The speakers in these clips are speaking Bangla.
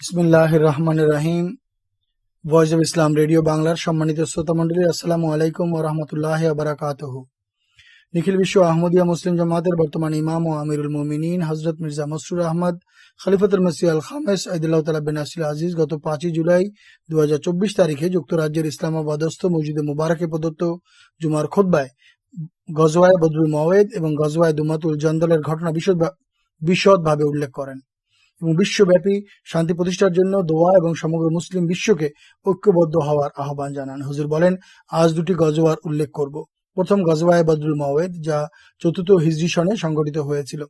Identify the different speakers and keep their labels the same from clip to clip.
Speaker 1: বিসমিল্লাহ রহমান রাহিম ভয়েস অব ইসলাম রেডিও বাংলার সম্মানিত শ্রোতা মন্ডলী আসসালামু আলাইকুম ও রহমতুল্লাহ বারাকাতহ। নিখিল বিশ্ব আহমদিয়া মুসলিম জামাতের বর্তমান ইমাম ও আমিরুল মোমিনিন হজরত মির্জা মসরুর আহমদ, খলিফতুল মসি আল খামেস আইদুল্লাহ তালা বিন আসিল আজিজ গত পাঁচই জুলাই দু হাজার চব্বিশ তারিখে যুক্তরাজ্যের ইসলামাবাদস্থ মসজিদে মুবারকে প্রদত্ত জুমার খোদ্বায় গজওয়ায় বদরুল মওয়েদ এবং গজওয়ায় দুমাতুল জন্দলের ঘটনা বিশদ বিশদভাবে উল্লেখ করেন। এবং বিশ্বব্যাপী শান্তি প্রতিষ্ঠার জন্য দোয়া এবং সমগ্র মুসলিম বিশ্বকে ঐক্যবদ্ধ হওয়ার আহ্বান জানান। হুজুর বলেন, আজ দুটি গজওয়ার উল্লেখ করব। প্রথম গজওয়ায় বদরুল মাওয়েদ, যা চতুর্থ হিজরি সনে সংগঠিত হয়েছিল।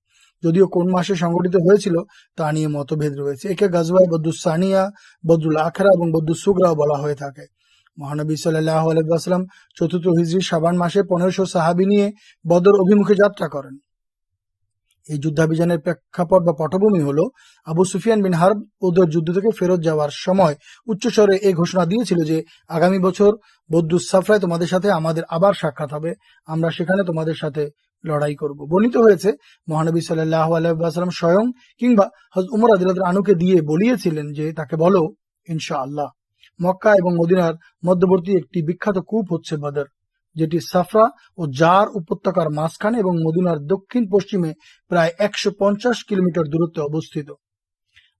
Speaker 1: যদিও কোন মাসে সংগঠিত হয়েছিল, তা নিয়ে মতভেদ রয়েছে। একে গজওয়ায় বদরুল সানিয়া বদরুল আখরা এবং বদরুল সুগরাও বলা হয়ে থাকে। মহানবী সাল্লাহ আলাইসাল্লাম চতুর্থ হিজরি সাবান মাসে পনেরোশো সাহাবি নিয়ে বদর অভিমুখে যাত্রা করেন। এই যুদ্ধাভিযানের প্রেক্ষাপট বা পটভূমি হলো আবু সুফিয়ান বিন হার্ব ওদের যুদ্ধ থেকে ফেরত যাওয়ার সময়। উচ্চস্বরে এই ঘোষণা দিয়েছিল যে, আগামী বছর বদ্দুস সাফরায় তোমাদের সাথে আমাদের আবার সাক্ষাৎ হবে। আমরা সেখানে তোমাদের সাথে লড়াই করব। বর্ণিত হয়েছে, মহানবী সাল্লাহ আলাইসাল্লাম স্বয়ং কিংবা উমর আদিল আনুকে দিয়ে বলিয়েছিলেন যে, তাকে বলো ইনশা আল্লাহ মক্কা এবং মদিনার মধ্যবর্তী একটি বিখ্যাত কূপ হচ্ছে বদর। যেটি সাফরা ও জার উপত্যকার মাঝখানে এবং মদিনার দক্ষিণ পশ্চিমে প্রায় একশো পঞ্চাশ কিলোমিটার দূরত্বে অবস্থিত।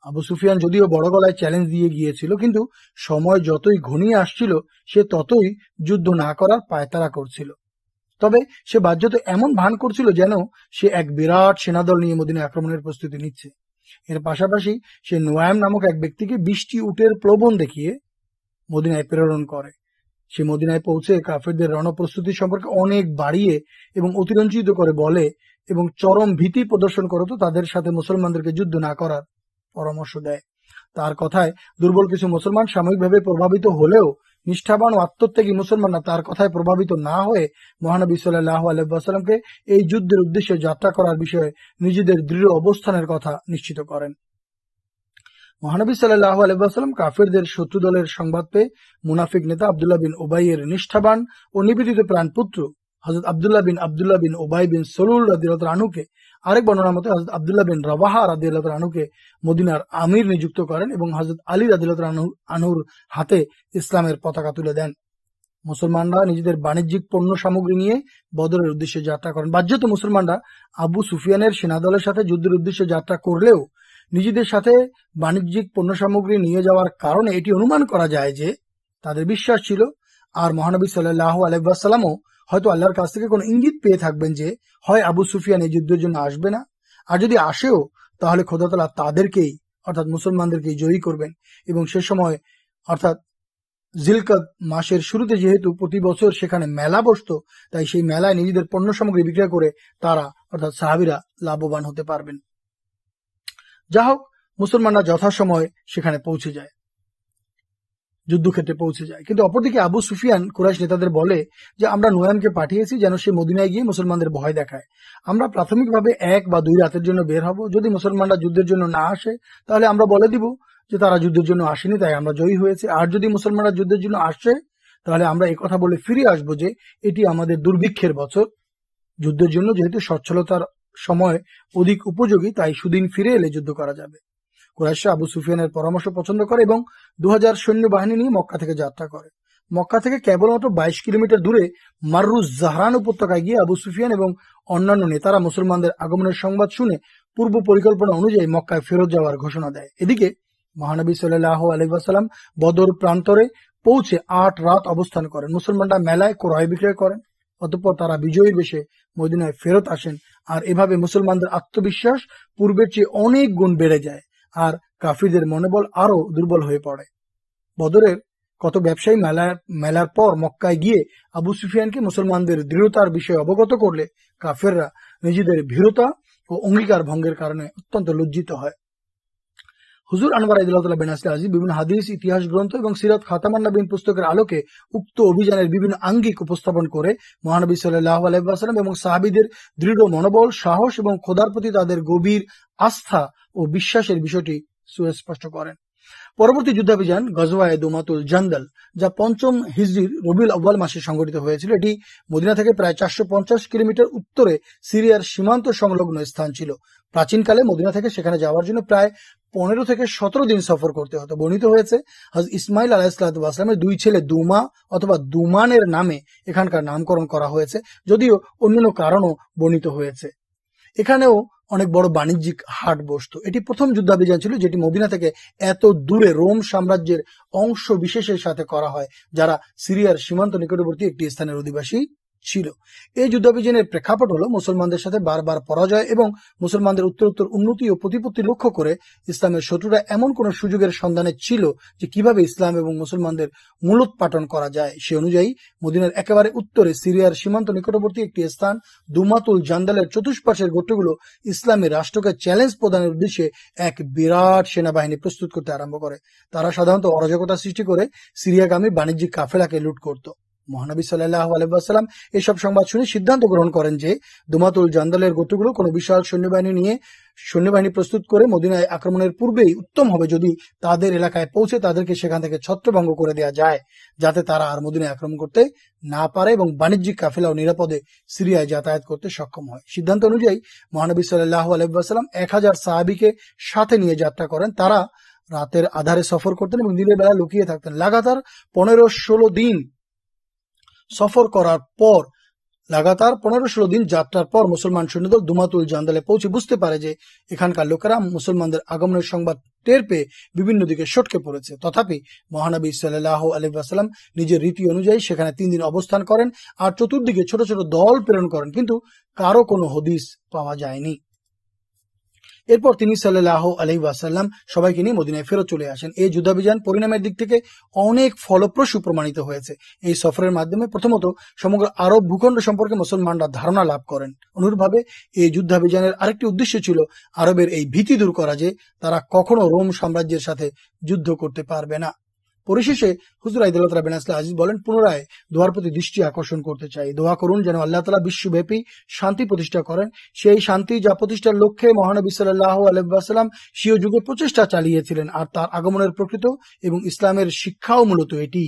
Speaker 1: আবু সুফিয়ান যদিও বড় গলায় চ্যালেঞ্জ দিয়ে গিয়েছিল, কিন্তু সময় যতই ঘনিয়ে আসছিল, সে ততই যুদ্ধ না করার পায়তারা করছিল। তবে সে বাহ্যত এমন ভান করছিল যেন সে এক বিরাট সেনাদল নিয়ে মদিনা আক্রমণের প্রস্তুতি নিচ্ছে। এর পাশাপাশি সে নোয়াম নামক এক ব্যক্তিকে বৃষ্টি উটের প্রবণ দেখিয়ে মদিনায় প্রেরণ করে। সে মদিনায় পৌঁছে কাফেরদের রণপ্রস্তুতি সম্পর্কে অনেক বাড়িয়ে এবং অতিরঞ্চিত করে বলে এবং চরম ভীতি প্রদর্শন করতো তাদের সাথে মুসলমানদেরকে যুদ্ধ না করার পরামর্শ দেয়। তার কথায় দুর্বল কিছু মুসলমান সাময়িকভাবে প্রভাবিত হলেও নিষ্ঠাবান ও আত্মত্যাগী মুসলমানরা তার কথায় প্রভাবিত না হয়ে মহানবী সাল্লাহ আলহামকে এই যুদ্ধের উদ্দেশ্যে যাত্রা করার বিষয়ে নিজেদের দৃঢ় অবস্থানের কথা নিশ্চিত করেন। মহানবী সাল্লাহ আলহাম কাফেরদের শত্রু দলের সংবাদ পেয়ে মুনাফিক নেতা আবদুল্লাহ বিন ওবাইয়ের নিষ্ঠাবান ও নিবেদিত প্রাণ পুত্র হজরত আবদুল্লাহ বিন আবদুল্লাহ বিন ওবাই বিন সলুল রাদিয়াল আনুকে আরেক বর্ণনার মতে হজরত আবদুল্লাহ বিন রাবাহা রাদিয়াল আনুকে মদিনার আমির নিযুক্ত করেন এবং হজরত আলী রাদিয়াল আনুর হাতে ইসলামের পতাকা তুলে দেন। মুসলমানরা নিজেদের বাণিজ্যিক পণ্য সামগ্রী নিয়ে বদরের উদ্দেশ্যে যাত্রা করেন। বাহ্যত মুসলমানরা আবু সুফিয়ানের সেনাদলের সাথে যুদ্ধের উদ্দেশ্যে যাত্রা করলেও নিজেদের সাথে বাণিজ্যিক পণ্য সামগ্রী নিয়ে যাওয়ার কারণে এটি অনুমান করা যায় যে তাদের বিশ্বাস ছিল, আর মহানবী সাল্লাহ আলহামও হয়তো আল্লাহর কাছ থেকে কোনো ইঙ্গিত পেয়ে থাকবেন যে, হয় আবু সুফিয়ান এই যুদ্ধের জন্য আসবে না, আর যদি আসেও, তাহলে খোদাতলা তাদেরকেই, অর্থাৎ মুসলমানদেরকেই জয়ী করবেন। এবং সে সময়, অর্থাৎ জিলকদ মাসের শুরুতে যেহেতু প্রতি বছর সেখানে মেলা বসত, তাই সেই মেলায় নিজেদের পণ্য সামগ্রী বিক্রয় করে তারা, অর্থাৎ সাহাবিরা লাভবান হতে পারবেন। যা হোক মুসলমানরা যথাসময় সেখানে পৌঁছে যায়, যুদ্ধক্ষেত্রে পৌঁছে যায়। কিন্তু অপরদিকে আবু সুফিয়ান কুরাইশ নেতাদের বলে যে, আমরা নোয়ামকে পাঠিয়েছি যেন সে মদিনায় গিয়ে মুসলমানদের ভয় দেখায়। আমরা প্রাথমিকভাবে এক বা দুই রাতের জন্য বের হব। যদি মুসলমানরা যুদ্ধের জন্য না আসে, তাহলে আমরা বলে দিব যে, তারা যুদ্ধের জন্য আসেনি, তাই আমরা জয়ী হয়েছে। আর যদি মুসলমানরা যুদ্ধের জন্য আসে, তাহলে আমরা কথা বলে ফিরে আসব যে, এটি আমাদের দুর্ভিক্ষের বছর। যুদ্ধের জন্য যেহেতু সচ্ছলতার সময় অধিক উপযোগী, তাই সুদিন ফিরে এলে যুদ্ধ করা যাবে। কুরাইশা আবু সুফিয়ানের পরামর্শ পছন্দ করে এবং দু সৈন্য বাহিনী নিয়ে মক্কা থেকে যাত্রা করে। মক্কা থেকে কেবলমাত্র বাইশ কিলোমিটার দূরে মাররুজ জাহরান উপত্যকায় গিয়ে আবু সুফিয়ান এবং অন্যান্য নেতারা মুসলমানদের আগমনের সংবাদ শুনে পূর্ব পরিকল্পনা অনুযায়ী মক্কায় ফেরত যাওয়ার ঘোষণা দেয়। এদিকে মহানবী সাল্লাহ আলহাম বদর প্রান্তরে পৌঁছে আট রাত অবস্থান করেন। মুসলমানরা মেলায় ক্রয় বিক্রয় করেন, অতঃপর তারা বিজয়ীর বেশে মদিনায় ফেরত আসেন। আর এভাবে মুসলমানদের আত্মবিশ্বাস পূর্বের চেয়ে অনেক গুণ বেড়ে যায় আর কাফিরদের মনোবল আরও দুর্বল হয়ে পড়ে। বদরের কত ব্যবসায়ী মেলার মেলার পর মক্কায় গিয়ে আবু সুফিয়ানকে মুসলমানদের দৃঢ়তার বিষয়ে অবগত করলে কাফেররা নিজেদের ভীরতা ও অঙ্গীকার ভঙ্গের কারণে অত্যন্ত লজ্জিত হয়। হুজুর আনবার আদিল্লাহ বিন আসলে আজিজ বিভিন্ন হাদিস, ইতিহাস, গ্রন্থ এবং সিরাত খাতামান নবীন পুস্তকের আলোকে উক্ত অভিযানের বিভিন্ন আঙ্গিক উপস্থাপন করে মহানবী সাল্লাহ আলাইসাল্লাম এবং সাহাবিদের দৃঢ় মনোবল, সাহস এবং খোদার প্রতি তাদের গভীর আস্থা ও বিশ্বাসের বিষয়টি সুস্পষ্ট করেন। পরবর্তী যুদ্ধাভিযান গজওয়ায় দোমাতুল জান্দাল, যা পঞ্চম হিজরির রবিউল আব্বাল মাসে সংঘটিত হয়েছিল। এটি মদিনা থেকে প্রায় চারশো পঞ্চাশ কিলোমিটার উত্তরে সিরিয়ার সীমান্ত সংলগ্ন স্থান ছিল। প্রাচীনকালে মদিনা থেকে সেখানে যাওয়ার জন্য প্রায় পনেরো থেকে সতেরো দিন সফর করতে হতো। বর্ণিত হয়েছে হজ ইসমাইল আলাহিসামের দুই ছেলে দুমা অথবা দুমানের নামে এখানকার নামকরণ করা হয়েছে, যদিও অন্যান্য কারণও বর্ণিত হয়েছে। এখানেও অনেক বড় বাণিজ্যিক হাট বসত। এটি প্রথম যুদ্ধাভিযান ছিল যেটি মদিনা থেকে এত দূরে রোম সাম্রাজ্যের অংশ বিশেষের সাথে করা হয়, যারা সিরিয়ার সীমান্ত নিকটবর্তী একটি স্থানের অধিবাসী। ছিল। এই যুদ্ধাভিযানের প্রেক্ষাপট হলো মুসলমানদের সাথে বারবার পরাজয় এবং মুসলমানদের উত্তরোত্তর উন্নতি ও প্রতিপত্তি লক্ষ্য করে ইসলামের শত্রুরা এমন কোন সুযোগের সন্ধানে ছিল যে কীভাবে ইসলাম এবং মুসলমানদের মূলোৎপাটন করা যায়। সে অনুযায়ী মদিনার একেবারে উত্তরে সিরিয়ার সীমান্ত নিকটবর্তী একটি স্থান দুমাতুল জান্দালের চতুষ্পাশের গোত্রগুলো ইসলামী রাষ্ট্রকে চ্যালেঞ্জ প্রদানের উদ্দেশ্যে এক বিরাট সেনাবাহিনী প্রস্তুত করতে আরম্ভ করে। তারা সাধারণত অরাজকতা সৃষ্টি করে, সিরিয়াগামী বাণিজ্যিক কাফেলাকে লুট করত। মহানবী সাল্লাহ আলহাম এসব সংবাদ শুনে সিদ্ধান্ত গ্রহণ করেন যে দুমাতুল জান্দালের গোত্রগুলো কোনো বিশাল সৈন্যবাহিনী নিয়ে সৈন্যবাহিনী প্রস্তুত করে মদিনায় আক্রমণের পূর্বেই উত্তম হবে যদি তাদের এলাকায় পৌঁছে তাদেরকে সেখান থেকে ছত্রভঙ্গ করে দেওয়া যায়, যাতে তারা আর মদিনায় আক্রমণ করতে না পারে এবং বাণিজ্যিক কাফেলাও নিরাপদে সিরিয়ায় যাতায়াত করতে সক্ষম হয়। সিদ্ধান্ত অনুযায়ী মহানবী সাল্লাহ আলহাম এক হাজার সাহাবিকে সাথে নিয়ে যাত্রা করেন। তারা রাতের আধারে সফর করতেন এবং দিনের বেলা লুকিয়ে থাকতেন। লাগাতার পনেরো ষোলো দিন সফর করার পর, লাগাতার পনেরো ষোলো দিন যাত্রার পর মুসলমান সৈন্যদল দুমাতুল জান্দালে পৌঁছে বুঝতে পারে যে এখানকার লোকেরা মুসলমানদের আগমনের সংবাদ টের পেয়ে বিভিন্ন দিকে সটকে পড়েছে। তথাপি মহানবী সাল্লাহ আলহাম নিজের রীতি অনুযায়ী সেখানে তিন দিন অবস্থান করেন আর চতুর্দিকে ছোট ছোট দল প্রেরণ করেন, কিন্তু কারও কোনো হদিস পাওয়া যায়নি। এরপর তিনি সাল্লাহ আলহি ওয়াসাল্লাম সবাইকে নিয়ে মদিনায় ফেরত চলে আসেন। এই যুদ্ধাভিযান পরিণামের দিক থেকে অনেক ফলপ্রসূ প্রমাণিত হয়েছে। এই সফরের মাধ্যমে প্রথমত সমগ্র আরব ভূখণ্ড সম্পর্কে মুসলমানরা ধারণা লাভ করেন। অনুরূপভাবে এই যুদ্ধাভিযানের আরেকটি উদ্দেশ্য ছিল আরবের এই ভীতি দূর করা যে তারা কখনো রোম সাম্রাজ্যের সাথে যুদ্ধ করতে পারবে না। পরিশেষে হুজুর আইদুল্লাহ তালা বেনাসলা আজিজ বলেন, পুনরায় দোয়ার প্রতি দৃষ্টি আকর্ষণ করতে চাই। দোয়া করুন যেন আল্লাহ তালা বিশ্বব্যাপী শান্তি প্রতিষ্ঠা করেন। সেই শান্তি যা প্রতিষ্ঠার লক্ষ্যে মহানবী সাল্লাহ আলহাম স্বীয় যুগে প্রচেষ্টা চালিয়েছিলেন আর তার আগমনের প্রকৃত এবং ইসলামের শিক্ষাও মূলত এটি।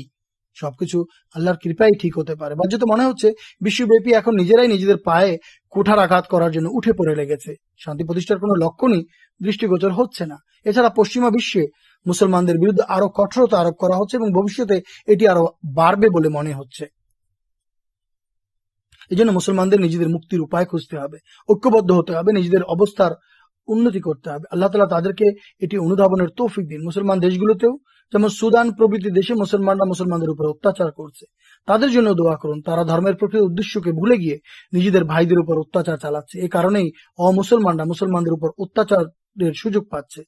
Speaker 1: সবকিছু আল্লাহর কৃপাই ঠিক হতে পারে। বাহ্যত মনে হচ্ছে, বিশ্বব্যাপী এখন নিজেরাই নিজেদের পায়ে কুঠার আঘাত করার জন্য উঠে পড়ে লেগেছে। শান্তি প্রতিষ্ঠার কোনো লক্ষণই দৃষ্টিগোচর হচ্ছে না। এছাড়া পশ্চিমা বিশ্বে মুসলমানদের বিরুদ্ধে আরও কঠোরতা আরোপ করা হচ্ছে এবং ভবিষ্যতে এটি আরও বাড়বে বলে মনে হচ্ছে। এই জন্য মুসলমানদের নিজেদের মুক্তির উপায় খুঁজতে হবে, ঐক্যবদ্ধ হতে হবে, নিজেদের অবস্থার উন্নতি করতে হবে। আল্লাহ তালা তাদেরকে এটি অনুধাবনের তৌফিক দিন। মুসলমান দেশগুলোতেও যেমন সুদান প্রভৃতি দেশে মুসলমানরা মুসলমানদের উপর অত্যাচার করছে। তাদের জন্য দোয়া করুন, তারা ধর্মের প্রকৃত উদ্দেশ্যকে ভুলে গিয়ে নিজেদের ভাইদের উপর অত্যাচার চালাচ্ছে। এই কারণেই অমুসলমানরা মুসলমানদের উপর অত্যাচারের সুযোগ পাচ্ছে।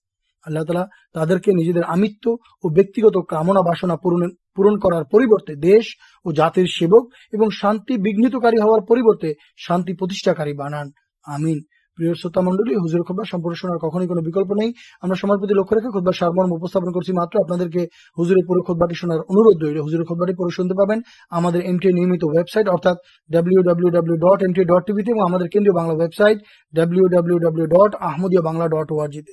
Speaker 1: আল্লাহ তালা তাদেরকে নিজেদের আমিত্ব ও ব্যক্তিগত কামনা বাসনা পূরণ পূরণ করার পরিবর্তে দেশ ও জাতির সেবক এবং শান্তি বিঘ্নিতকারী হওয়ার পরিবর্তে শান্তি প্রতিষ্ঠাকারী বানান। আমিন। প্রিয় শ্রোতা মন্ডলী হুজুর খোদবা সম্পর্কে শোনার কখনই কোনো বিকল্প নেই। আমরা সময়ের প্রতি লক্ষ্য রেখে খোদবার সারমর্ম উপস্থাপন করছি মাত্র। আপনাদেরকে হুজুরের পুরো খোদবাটি শোনার অনুরোধ রইল। হুজুরের খোদবাটি পরে শুনতে পাবেন আমাদের এমটি নিয়মিত ওয়েবসাইট, অর্থাৎ W W W dot MT dot টিভিতে এবং আমাদের কেন্দ্রীয় Bangla website W W W dot Ahmadiyya Bangla dot ওআরজিতে